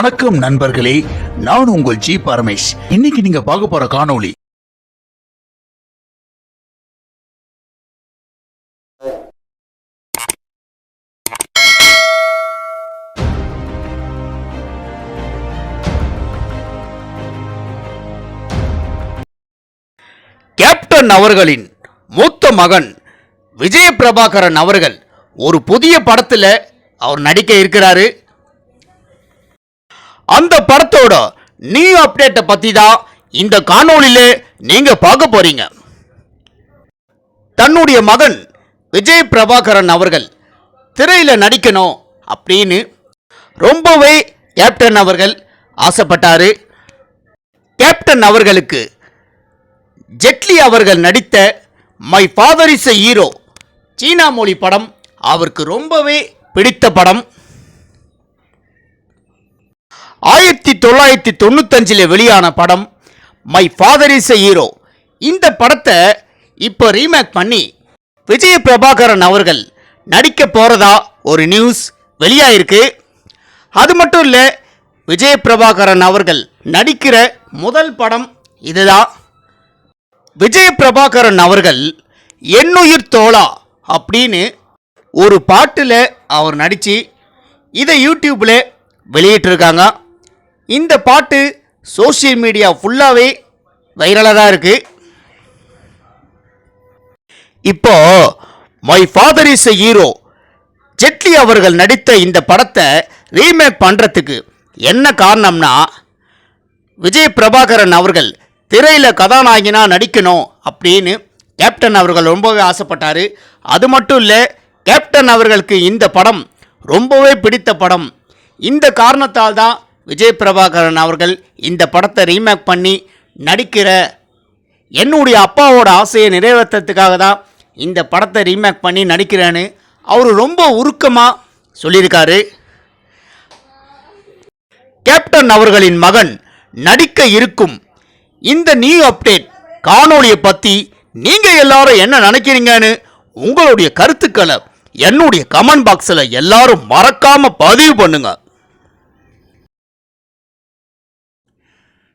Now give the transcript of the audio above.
வணக்கம் நண்பர்களே நான் உங்கள் ஜி பரமேஷ். இன்னைக்கு நீங்க பார்க்க போற காணொளி. கேப்டன் அவர்களின் மூத்த மகன் விஜய பிரபாகரன் அவர்கள் ஒரு புதிய படத்தில் அவர் நடிக்க இருக்கிறாரு. அந்த படத்தோட நியூ அப்டேட்டை பற்றி தான் இந்த காணொளியில நீங்கள் பார்க்க போகிறீங்க தன்னுடைய மகன் விஜய் பிரபாகரன் அவர்கள் திரையில் நடிக்கணும் அப்படின்னு ரொம்பவே கேப்டன் அவர்கள் ஆசைப்பட்டார். கேப்டன் அவர்களுக்கு ஜெட்லி அவர்கள் நடித்த my father is a hero சீனா மொழி படம் அவருக்கு ரொம்பவே பிடித்த படம். ஆயிரத்தி தொள்ளாயிரத்தி தொண்ணூத்தஞ்சில் வெளியான படம் my father is a hero. இந்த படத்தை இப்போ ரீமேக் பண்ணி விஜய பிரபாகரன் அவர்கள் நடிக்க போகிறதா ஒரு நியூஸ் வெளியாயிருக்கு. அது மட்டும் இல்லை விஜய பிரபாகரன் அவர்கள் நடிக்கிற முதல் படம் இதுதான் விஜய பிரபாகரன் அவர்கள் என்னுயிர் தோழா அப்படின்னு ஒரு பாட்டில் அவர் நடித்து இதை யூடியூப்பில் வெளியிட்டிருக்காங்க. இந்த பாட்டு சோஷியல் மீடியா ஃபுல்லாகவே வைரலாக தான் இருக்குது இப்போ my father is a hero Jet Li அவர்கள் நடித்த இந்த படத்தை ரீமேக் பண்ணுறதுக்கு என்ன காரணம்னா விஜய் பிரபாகரன் அவர்கள் திரையில் கதாநாயகினாக நடிக்கணும் அப்படின்னு கேப்டன் அவர்கள் ரொம்பவே ஆசைப்பட்டார். அது மட்டும் இல்லை கேப்டன் அவர்களுக்கு இந்த படம் ரொம்பவே பிடித்த படம். இந்த காரணத்தால் தான் விஜய் பிரபாகரன் அவர்கள் இந்த படத்தை ரீமேக் பண்ணி நடிக்கிற என்னுடைய அப்பாவோட ஆசையை நிறைவேற்றுறதுக்காக தான் இந்த படத்தை ரீமேக் பண்ணி நடிக்கிறேன்னு அவர் ரொம்ப உருக்கமாக சொல்லியிருக்காரு. கேப்டன் அவர்களின் மகன் நடிக்க இருக்கும் இந்த நியூ அப்டேட் காணொலியை பற்றி நீங்கள் எல்லாரும் என்ன நினைக்கிறீங்கன்னு உங்களுடைய கருத்துக்களை என்னுடைய கமெண்ட் பாக்ஸில் எல்லாரும் மறக்காமல் பதிவு பண்ணுங்கள்